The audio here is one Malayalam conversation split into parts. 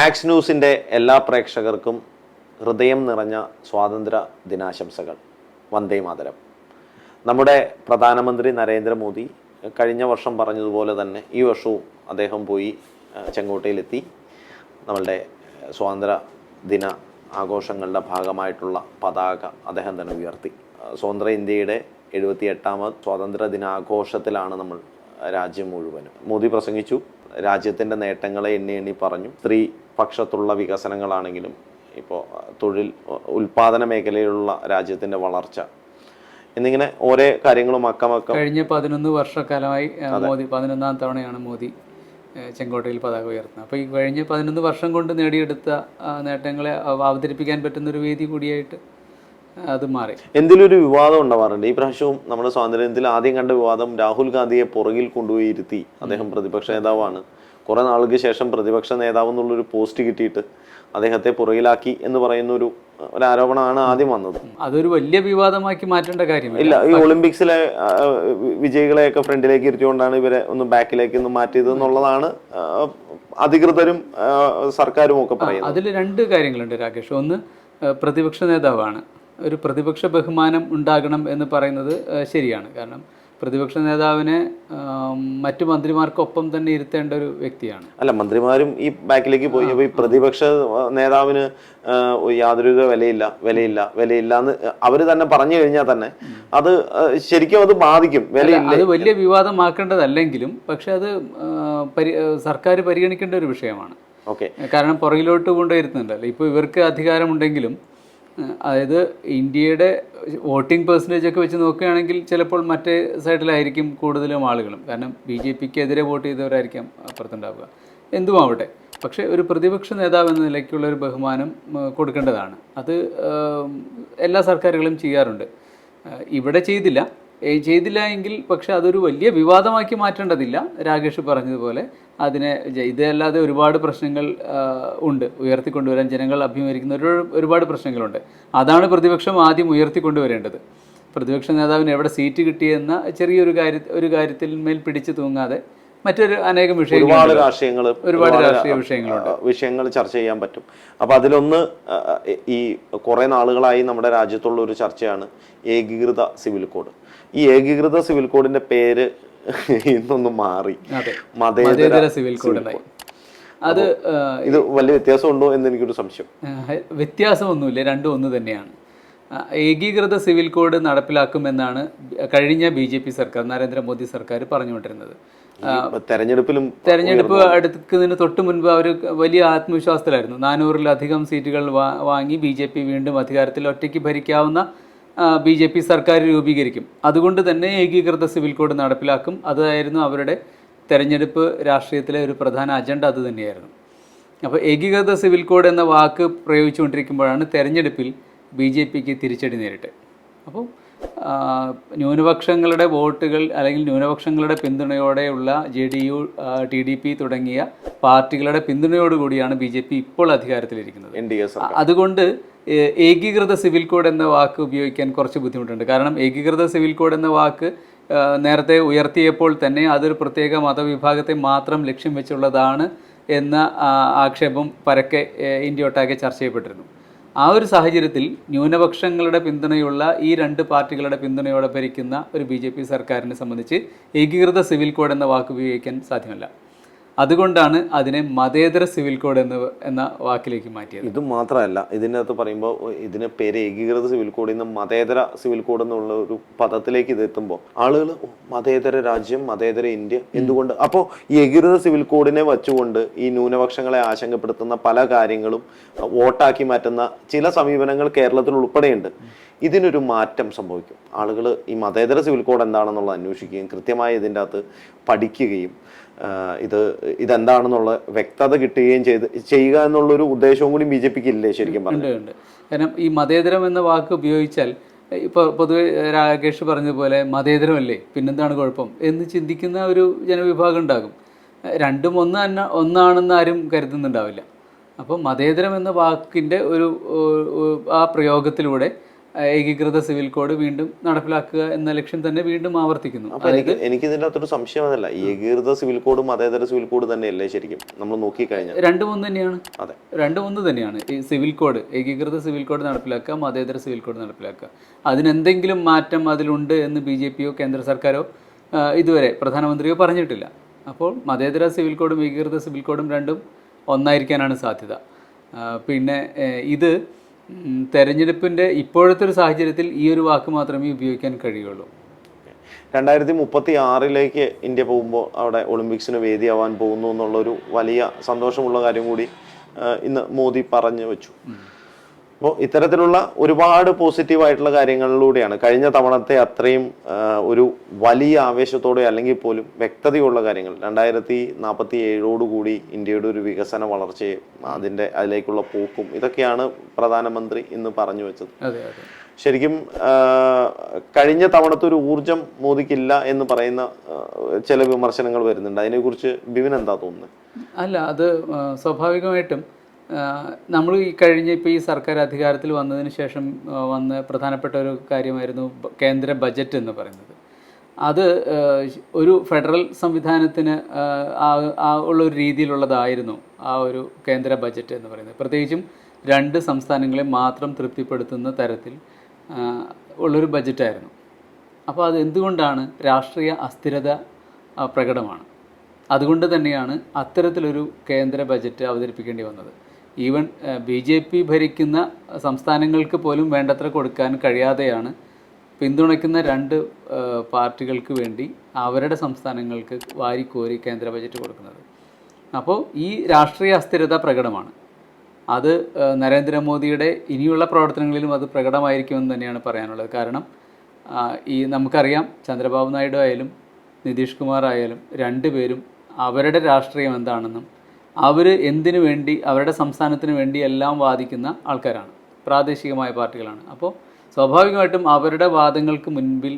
ആക്സ് ന്യൂസിന്റെ എല്ലാ പ്രേക്ഷകർക്കും ഹൃദയം നിറഞ്ഞ സ്വാതന്ത്ര്യ ദിനാശംസകൾ. വന്ദേ മാതരം. നമ്മുടെ പ്രധാനമന്ത്രി നരേന്ദ്രമോദി കഴിഞ്ഞ വർഷം പറഞ്ഞതുപോലെ തന്നെ ഈ വർഷവും അദ്ദേഹം പോയി ചെങ്കോട്ടയിലെത്തി. നമ്മളുടെ സ്വാതന്ത്ര്യ ദിന ആഘോഷങ്ങളുടെ ഭാഗമായിട്ടുള്ള പതാക അദ്ദേഹം തന്നെ ഉയർത്തി. സ്വതന്ത്ര ഇന്ത്യയുടെ എഴുപത്തി എട്ടാമത് സ്വാതന്ത്ര്യ ദിനാഘോഷത്തിലാണ് നമ്മൾ രാജ്യം മുഴുവനും. മോദി പ്രസംഗിച്ചു. രാജ്യത്തിന്റെ നേട്ടങ്ങളെ എണ്ണി എണ്ണി പറഞ്ഞു. സ്ത്രീ പക്ഷത്തുള്ള വികസനങ്ങളാണെങ്കിലും ഇപ്പോൾ തൊഴിൽ ഉൽപാദന മേഖലയിലുള്ള രാജ്യത്തിന്റെ വളർച്ച എന്നിങ്ങനെ ഓരോ കാര്യങ്ങളും അക്കമക്കം. കഴിഞ്ഞ പതിനൊന്ന് വർഷക്കാലമായി മോദി പതിനൊന്നാം തവണയാണ് മോദി ചെങ്കോട്ടയിൽ പതാക ഉയർത്തുന്നത്. അപ്പോൾ ഈ കഴിഞ്ഞ പതിനൊന്ന് വർഷം കൊണ്ട് നേടിയെടുത്ത നേട്ടങ്ങളെ അവതരിപ്പിക്കാൻ പറ്റുന്ന ഒരു വേദി കൂടിയായിട്ട് അത് മാറി. എന്തെങ്കിലും ഒരു വിവാദം ഉണ്ടാവാറുണ്ട്? ഈ പ്രാവശ്യവും നമ്മുടെ സ്വാതന്ത്ര്യത്തിൽ ആദ്യം കണ്ട വിവാദം രാഹുൽ ഗാന്ധിയെ പുറകിൽ കൊണ്ടുപോയി ഇരുത്തി അദ്ദേഹം പ്രതിപക്ഷ നേതാവാണ്. കുറെ നാൾക്ക് ശേഷം പ്രതിപക്ഷ നേതാവ് എന്നുള്ളൊരു പോസ്റ്റ് കിട്ടിയിട്ട് അദ്ദേഹത്തെ പുറകിലാക്കി എന്ന് പറയുന്ന ഒരു ഒരു ആരോപണമാണ് ആദ്യം വന്നത്. അതൊരു വലിയ വിവാദമാക്കി മാറ്റേണ്ട കാര്യമില്ല. ഇല്ല ഈ ഒളിമ്പിക്സിലെ വിജയികളെയൊക്കെ ഫ്രണ്ടിലേക്ക് ഇരുത്തിക്കൊണ്ടാണ് ഇവരെ ഒന്ന് ബാക്കിലേക്ക് ഒന്ന് മാറ്റിയത് എന്നുള്ളതാണ് അധികൃതരും സർക്കാരും ഒക്കെ പറയുന്നത്. അതിൽ രണ്ട് കാര്യങ്ങളുണ്ട് രാകേഷ്. ഒന്ന് പ്രതിപക്ഷ നേതാവാണ്. ഒരു പ്രതിപക്ഷ ബഹുമാനം ഉണ്ടാകണം എന്ന് പറയുന്നത് ശരിയാണ്. കാരണം പ്രതിപക്ഷ നേതാവിനെ മറ്റു മന്ത്രിമാർക്കൊപ്പം തന്നെ ഇരുത്തേണ്ട ഒരു വ്യക്തിയാണ്. അല്ല മന്ത്രിമാരും ഈ ബാക്കിലേക്ക് പോയി. അപ്പോൾ ഈ പ്രതിപക്ഷ നേതാവിന് യാതൊരു വിലയില്ല വിലയില്ല വിലയില്ല എന്ന് അവർ തന്നെ പറഞ്ഞു കഴിഞ്ഞാൽ തന്നെ അത് ശരിക്കും അത് ബാധിക്കും. വിലയില്ല. അത് വലിയ വിവാദമാക്കേണ്ടതല്ലെങ്കിലും പക്ഷെ അത് സർക്കാർ പരിഗണിക്കേണ്ട ഒരു വിഷയമാണ്. ഓക്കെ. കാരണം പുറകിലോട്ട് കൊണ്ടുവരുന്നുണ്ടല്ലോ. ഇപ്പോൾ ഇവർക്ക് അധികാരമുണ്ടെങ്കിലും അതായത് ഇന്ത്യയുടെ വോട്ടിംഗ് പെർസെന്റേജ് ഒക്കെ വെച്ച് നോക്കുകയാണെങ്കിൽ ചിലപ്പോൾ മറ്റേ സൈഡിലായിരിക്കും കൂടുതലും ആളുകളും. കാരണം ബി ജെ പിക്ക് എതിരെ വോട്ട് ചെയ്തവരായിരിക്കാം അപ്പുറത്തുണ്ടാവുക. എന്തുമാവട്ടെ. പക്ഷേ ഒരു പ്രതിപക്ഷ നേതാവ് എന്ന നിലയ്ക്കുള്ള ഒരു ബഹുമാനം കൊടുക്കേണ്ടതാണ്. അത് എല്ലാ സർക്കാരുകളും ചെയ്യാറുണ്ട്. ഇവിടെ ചെയ്തില്ല. ചെയ്തില്ല എങ്കിൽ പക്ഷെ അതൊരു വലിയ വിവാദമാക്കി മാറ്റേണ്ടതില്ല. രാകേഷ് പറഞ്ഞതുപോലെ അതിനെ ഇതല്ലാതെ ഒരുപാട് പ്രശ്നങ്ങൾ ഉണ്ട്. ഉയർത്തിക്കൊണ്ടുവരാൻ ജനങ്ങൾ അഭിമുഖീകരിക്കുന്ന ഒരു ഒരുപാട് പ്രശ്നങ്ങളുണ്ട്. അതാണ് പ്രതിപക്ഷം ആദ്യം ഉയർത്തിക്കൊണ്ടുവരേണ്ടത്. പ്രതിപക്ഷ നേതാവിന് എവിടെ സീറ്റ് കിട്ടിയെന്ന ചെറിയൊരു കാര്യ ഒരു കാര്യത്തിൽ മേൽ പിടിച്ചു തൂങ്ങാതെ മറ്റൊരു അനേകം വിഷയങ്ങൾ ഒരുപാട് രാഷ്ട്രീയങ്ങൾ ഒരുപാട് രാഷ്ട്രീയ വിഷയങ്ങളുണ്ട്. വിഷയങ്ങൾ ചർച്ച ചെയ്യാൻ പറ്റും. അപ്പൊ അതിലൊന്ന് ഈ കുറെ നാളുകളായി നമ്മുടെ രാജ്യത്തുള്ള ഒരു ചർച്ചയാണ് ഏകീകൃത സിവിൽ കോഡ്. ഈ ഏകീകൃത സിവിൽ കോഡിന്റെ പേര് ഇന്നൊന്ന് മാറി. മതേതര സിവിൽ കോഡ് അത് ഇത് വലിയ വ്യത്യാസമുണ്ടോ എന്ന് എനിക്കൊരു സംശയം. വ്യത്യാസമൊന്നുമില്ല. രണ്ടും ഒന്ന് തന്നെയാണ്. ഏകീകൃത സിവിൽ കോഡ് നടപ്പിലാക്കുമെന്നാണ് കഴിഞ്ഞ ബി ജെ പി സർക്കാർ നരേന്ദ്രമോദി സർക്കാർ പറഞ്ഞുകൊണ്ടിരുന്നത്. തെരഞ്ഞെടുപ്പിലും തെരഞ്ഞെടുപ്പ് അടുക്കുന്നതിന് തൊട്ട് മുൻപ് അവർ വലിയ ആത്മവിശ്വാസത്തിലായിരുന്നു. നാനൂറിലധികം സീറ്റുകൾ വാങ്ങി ബി ജെ പി വീണ്ടും അധികാരത്തിൽ ഒറ്റയ്ക്ക് ഭരിക്കാവുന്ന ബി ജെ പി സർക്കാർ രൂപീകരിക്കും. അതുകൊണ്ട് തന്നെ ഏകീകൃത സിവിൽ കോഡ് നടപ്പിലാക്കും. അതായിരുന്നു അവരുടെ തെരഞ്ഞെടുപ്പ് രാഷ്ട്രീയത്തിലെ ഒരു പ്രധാന അജണ്ട അത് തന്നെയായിരുന്നു. അപ്പോൾ ഏകീകൃത സിവിൽ കോഡ് എന്ന വാക്ക് പ്രയോഗിച്ചുകൊണ്ടിരിക്കുമ്പോഴാണ് തെരഞ്ഞെടുപ്പിൽ ബി ജെ പിക്ക് തിരിച്ചടി നേരിട്ട്. അപ്പോൾ ന്യൂനപക്ഷങ്ങളുടെ വോട്ടുകൾ അല്ലെങ്കിൽ ന്യൂനപക്ഷങ്ങളുടെ പിന്തുണയോടെയുള്ള J D U T D P തുടങ്ങിയ പാർട്ടികളുടെ പിന്തുണയോടുകൂടിയാണ് ബി ജെ പി ഇപ്പോൾ അധികാരത്തിലിരിക്കുന്നത്. അതുകൊണ്ട് ഏകീകൃത സിവിൽ കോഡ് എന്ന വാക്ക് ഉപയോഗിക്കാൻ കുറച്ച് ബുദ്ധിമുട്ടുണ്ട്. കാരണം ഏകീകൃത സിവിൽ കോഡ് എന്ന വാക്ക് നേരത്തെ ഉയർത്തിയപ്പോൾ തന്നെ അതൊരു പ്രത്യേക മതവിഭാഗത്തെ മാത്രം ലക്ഷ്യം വെച്ചുള്ളതാണ് എന്ന ആക്ഷേപം പരക്കെ ഇന്ത്യ ഒട്ടാകെ ചർച്ച ചെയ്യപ്പെട്ടിരുന്നു. ആ ഒരു സാഹചര്യത്തിൽ ന്യൂനപക്ഷങ്ങളുടെ പിന്തുണയുള്ള ഈ രണ്ട് പാർട്ടികളുടെ പിന്തുണയോടെ ഭരിക്കുന്ന ഒരു ബി സർക്കാരിനെ സംബന്ധിച്ച് ഏകീകൃത സിവിൽ കോഡ് എന്ന വാക്ക് ഉപയോഗിക്കാൻ സാധ്യമല്ല. അതുകൊണ്ടാണ് അതിനെ മതേതര സിവിൽ കോഡ് എന്ന് എന്ന വാക്കിലേക്ക് മാറ്റിയത്. ഇത് മാത്രമല്ല ഇതിനകത്ത് പറയുമ്പോൾ ഇതിന് പേര് ഏകീകൃത സിവിൽ കോഡിൽ നിന്ന് മതേതര സിവിൽ കോഡ് എന്നുള്ള ഒരു പദത്തിലേക്ക് ഇത് എത്തുമ്പോൾ ആളുകൾ മതേതര രാജ്യം മതേതര ഇന്ത്യ എന്തുകൊണ്ട്? അപ്പോൾ ഈ ഏകീകൃത സിവിൽ കോഡിനെ വച്ചുകൊണ്ട് ഈ ന്യൂനപക്ഷങ്ങളെ ആശങ്കപ്പെടുത്തുന്ന പല കാര്യങ്ങളും വോട്ടാക്കി മാറ്റുന്ന ചില സമീപനങ്ങൾ കേരളത്തിൽ ഉൾപ്പെടെയുണ്ട്. ഇതിനൊരു മാറ്റം സംഭവിക്കും. ആളുകൾ ഈ മതേതര സിവിൽ കോഡ് എന്താണെന്നുള്ളത് അന്വേഷിക്കുകയും കൃത്യമായി ഇതിന്റെ അകത്ത് പഠിക്കുകയും ഇത് ഇതെന്താണെന്നുള്ള വ്യക്തത കിട്ടുകയും ചെയ്ത് ചെയ്യുക എന്നുള്ളൊരു ഉദ്ദേശവും കൂടി ബി ജെ പിക്ക് ഇല്ലേ ശരിക്കും പറഞ്ഞിട്ടുണ്ട് കാരണം ഈ മതേതരം എന്ന വാക്ക് ഉപയോഗിച്ചാൽ ഇപ്പോൾ പൊതുവെ രാകേഷ് പറഞ്ഞതുപോലെ മതേതരമല്ലേ പിന്നെന്താണ് കുഴപ്പം എന്ന് ചിന്തിക്കുന്ന ഒരു ജനവിഭാഗം ഉണ്ടാകും. രണ്ടും ഒന്ന് തന്നെ ഒന്നാണെന്ന് ആരും കരുതുന്നുണ്ടാവില്ല. അപ്പോൾ മതേതരം എന്ന വാക്കിന്റെ ഒരു ആ പ്രയോഗത്തിലൂടെ ഏകീകൃത സിവിൽ കോഡ് വീണ്ടും നടപ്പിലാക്കുക എന്ന ലക്ഷ്യം തന്നെ വീണ്ടും ആവർത്തിക്കുന്നു. എനിക്ക് എനിക്ക് ഇതിന്റെ അകത്തൊരു സംശയം അതല്ല ഏകീകൃത സിവിൽ കോഡും മതേതര സിവിൽ കോഡ് തന്നെയല്ലേ ശരിക്കും? നമ്മൾ നോക്കി കഴിഞ്ഞാൽ രണ്ടും ഒന്ന് തന്നെയാണ്. അതെ. രണ്ടും ഒന്ന് തന്നെയാണ്. ഈ സിവിൽ കോഡ് ഏകീകൃത സിവിൽ കോഡ് നടപ്പിലാക്കുക മതേതര സിവിൽ കോഡ് നടപ്പിലാക്കുക. അതിനെന്തെങ്കിലും മാറ്റം അതിലുണ്ട് എന്ന് ബി ജെ പിയോ കേന്ദ്ര സർക്കാരോ ഇതുവരെ പ്രധാനമന്ത്രിയോ പറഞ്ഞിട്ടില്ല. അപ്പോൾ മതേതര സിവിൽ കോഡും ഏകീകൃത സിവിൽ കോഡും രണ്ടും ഒന്നായിരിക്കാനാണ് സാധ്യത. പിന്നെ ഇത് തെരഞ്ഞെടുപ്പിന്റെ ഇപ്പോഴത്തെ ഒരു സാഹചര്യത്തിൽ ഈ ഒരു വാക്ക് മാത്രമേ ഉപയോഗിക്കാൻ കഴിയുള്ളൂ. രണ്ടായിരത്തി മുപ്പത്തി ആറിലേക്ക് ഇന്ത്യ പോകുമ്പോൾ അവിടെ ഒളിമ്പിക്സിന് വേദിയാവാൻ പോകുന്നു എന്നുള്ളൊരു വലിയ സന്തോഷമുള്ള കാര്യം കൂടി ഇന്ന് മോദി പറഞ്ഞു വെച്ചു. അപ്പോൾ ഇത്തരത്തിലുള്ള ഒരുപാട് പോസിറ്റീവ് ആയിട്ടുള്ള കാര്യങ്ങളിലൂടെയാണ് കഴിഞ്ഞ തവണത്തെ അത്രയും ഒരു വലിയ ആവേശത്തോടെ അല്ലെങ്കിൽ പോലും വ്യക്തതയുള്ള കാര്യങ്ങൾ. രണ്ടായിരത്തി നാൽപ്പത്തി ഏഴോടുകൂടി ഇന്ത്യയുടെ ഒരു വികസന വളർച്ചയും അതിന്റെ അതിലേക്കുള്ള പോക്കും ഇതൊക്കെയാണ് പ്രധാനമന്ത്രി ഇന്ന് പറഞ്ഞു വെച്ചത്. ശരിക്കും കഴിഞ്ഞ തവണത്തെ ഒരു ഊർജം മോദിക്കില്ല എന്ന് പറയുന്ന ചില വിമർശനങ്ങൾ വരുന്നുണ്ട്. അതിനെക്കുറിച്ച് ബിവിൻ എന്താ തോന്നുന്നത്? അല്ല അത് സ്വാഭാവികമായിട്ടും നമ്മൾ ഈ കഴിഞ്ഞ ഇപ്പോൾ ഈ സർക്കാർ അധികാരത്തിൽ വന്നതിന് ശേഷം വന്ന പ്രധാനപ്പെട്ട ഒരു കാര്യമായിരുന്നു കേന്ദ്ര ബജറ്റ് എന്ന് പറയുന്നത്. അത് ഒരു ഫെഡറൽ സംവിധാനത്തിന് ആ, ഉള്ള ഒരു രീതിയിലുള്ളതായിരുന്നു ആ ഒരു കേന്ദ്ര ബജറ്റ് എന്ന് പറയുന്നത്. പ്രത്യേകിച്ചും രണ്ട് സംസ്ഥാനങ്ങളെ മാത്രം തൃപ്തിപ്പെടുത്തുന്ന തരത്തിൽ ഉള്ളൊരു ബജറ്റായിരുന്നു. അപ്പോൾ അത് എന്തുകൊണ്ടാണ് രാഷ്ട്രീയ അസ്ഥിരത പ്രകടമാണ്? അതുകൊണ്ട് തന്നെയാണ് അത്തരത്തിലൊരു കേന്ദ്ര ബജറ്റ് അവതരിപ്പിക്കേണ്ടി വന്നത്. ഈവൻ ബി ജെ പി ഭരിക്കുന്ന സംസ്ഥാനങ്ങൾക്ക് പോലും വേണ്ടത്ര കൊടുക്കാൻ കഴിയാതെയാണ് പിന്തുണയ്ക്കുന്ന രണ്ട് പാർട്ടികൾക്ക് വേണ്ടി അവരുടെ സംസ്ഥാനങ്ങൾക്ക് വാരിക്കോരി കേന്ദ്ര ബജറ്റ് കൊടുക്കുന്നത്. അപ്പോൾ ഈ രാഷ്ട്രീയ അസ്ഥിരത പ്രകടമാണ്. അത് നരേന്ദ്രമോദിയുടെ ഇനിയുള്ള പ്രവർത്തനങ്ങളിലും അത് പ്രകടമായിരിക്കുമെന്ന് തന്നെയാണ് പറയാനുള്ളത്. കാരണം ഈ നമുക്കറിയാം ചന്ദ്രബാബു നായിഡു ആയാലും നിതീഷ് കുമാർ ആയാലും രണ്ടുപേരും അവരുടെ രാഷ്ട്രീയം എന്താണെന്നും അവർ എന്തിനു വേണ്ടി അവരുടെ സംസ്ഥാനത്തിന് വേണ്ടി എല്ലാം വാദിക്കുന്ന ആൾക്കാരാണ്. പ്രാദേശികമായ പാർട്ടികളാണ്. അപ്പോൾ സ്വാഭാവികമായിട്ടും അവരുടെ വാദങ്ങൾക്ക് മുൻപിൽ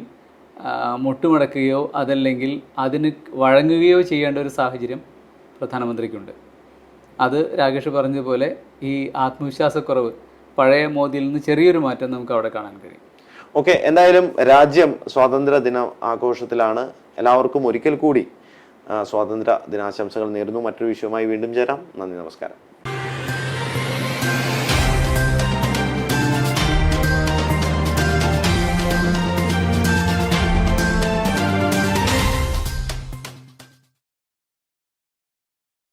മുട്ടുമടക്കുകയോ അതല്ലെങ്കിൽ അതിന് വഴങ്ങുകയോ ചെയ്യേണ്ട ഒരു സാഹചര്യം പ്രധാനമന്ത്രിക്കുണ്ട്. അത് രാകേഷ് പറഞ്ഞതുപോലെ ഈ ആത്മവിശ്വാസക്കുറവ് പഴയ മോദിയിൽ നിന്ന് ചെറിയൊരു മാറ്റം നമുക്ക് അവിടെ കാണാൻ കഴിയും. ഓക്കെ എന്തായാലും രാജ്യം സ്വാതന്ത്ര്യ ദിന ആഘോഷത്തിലാണ്. എല്ലാവർക്കും ഒരിക്കൽ കൂടി സ്വാതന്ത്ര്യ ദിനാശംസകൾ നേരുന്നു. മറ്റൊരു വിഷയവുമായി വീണ്ടും ചേരാം. നന്ദി നമസ്കാരം.